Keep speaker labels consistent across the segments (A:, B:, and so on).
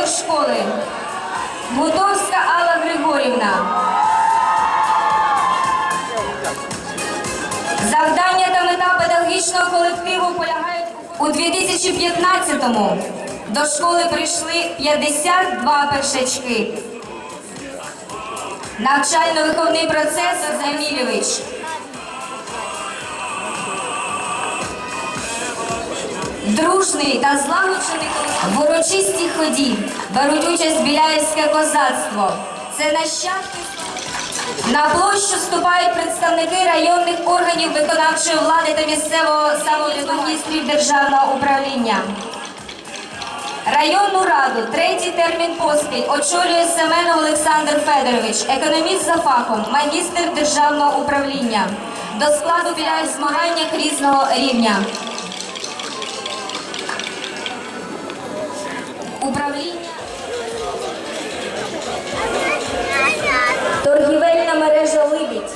A: школи. Гутовська Алла Григорівна. Завдання та мета педагогічного колективу полягають у 2015-му. До школи прийшли 52 першачки. Навчально-виховний процес Замілєвич. Дружний та злагоджений в урочистій ході беруть участь біляївське козацтво. Це нащадки на площу вступають представники районних органів виконавчої влади та місцевого самоврядування державного управління. Районну раду третій термін поспіль очолює Семенов Олександр Федорович, економіст за фахом, магістр державного управління. До складу біляють в змаганнях різного рівня. Управління. Торгівельна мережа Либідь.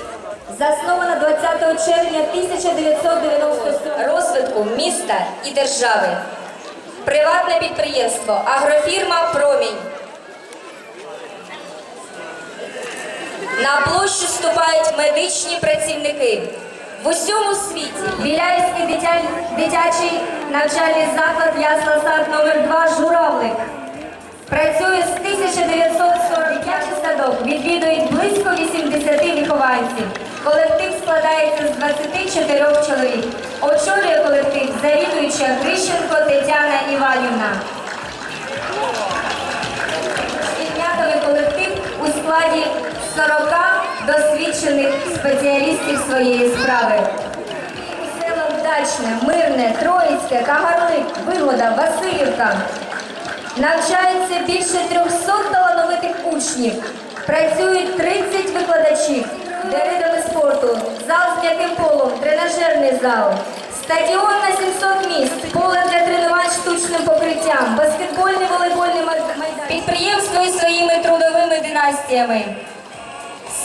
A: Заснована 20 червня 1997 розвитку міста і держави. Приватне підприємство, агрофірма Промінь. На площу вступають медичні працівники. В усьому світі Біляївський дитя- дитячий навчальний заклад Ясла Сад номер 2 Журавлик. Працює з 1945 садок, відвідують близько 80 вихованців. Колектив складається з 24 чоловік. Очолює колектив завідуюча Грищенко Тетяна Іванівна. Піднятовий колектив у складі 40 досвідчених спеціалістів своєї справи. У селах Дачне, Мирне, Троїцьке, Кагарлик, Вигода, Васильівка. Навчаються більше 300 талановитих учнів. Працюють 30 викладачів, де видами спорту, зал з м'яким полом, тренажерний зал, стадіон на 700 місць, поле для тренувань штучним покриттям, баскетбольний волейбольний майданчик. Підприємство із своїми трудовими династіями.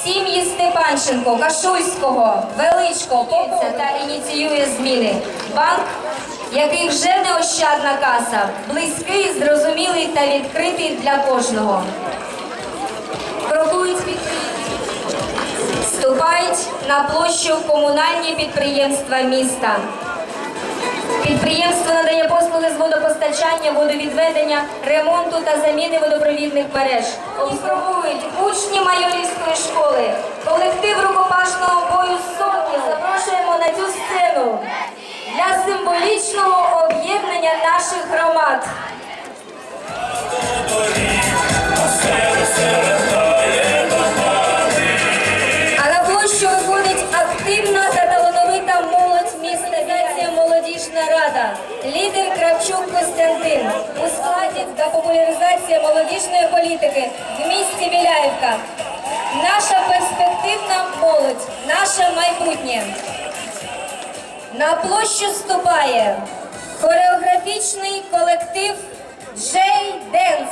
A: Сім'ї Степанченко, Кашульського, Величко, Попця та ініціює зміни. Банк, який вже не ощадна каса, близький, зрозумілий та відкритий для кожного. Крокують підприємства, вступають на площу комунальні підприємства міста. Підприємство надає послуги з водопостачання, водовідведення, ремонту та заміни водопровідних мереж. Обслуговують учні майорівської школи. Колектив рукопашного бою сотні запрошуємо на цю сцену для символічного об'єднання наших громад. Кравчук Костянтин у складі та популяризація молодіжної політики в місті Біляївка. Наша перспективна молодь, наше майбутнє. На площу вступає хореографічний колектив Джей Денс.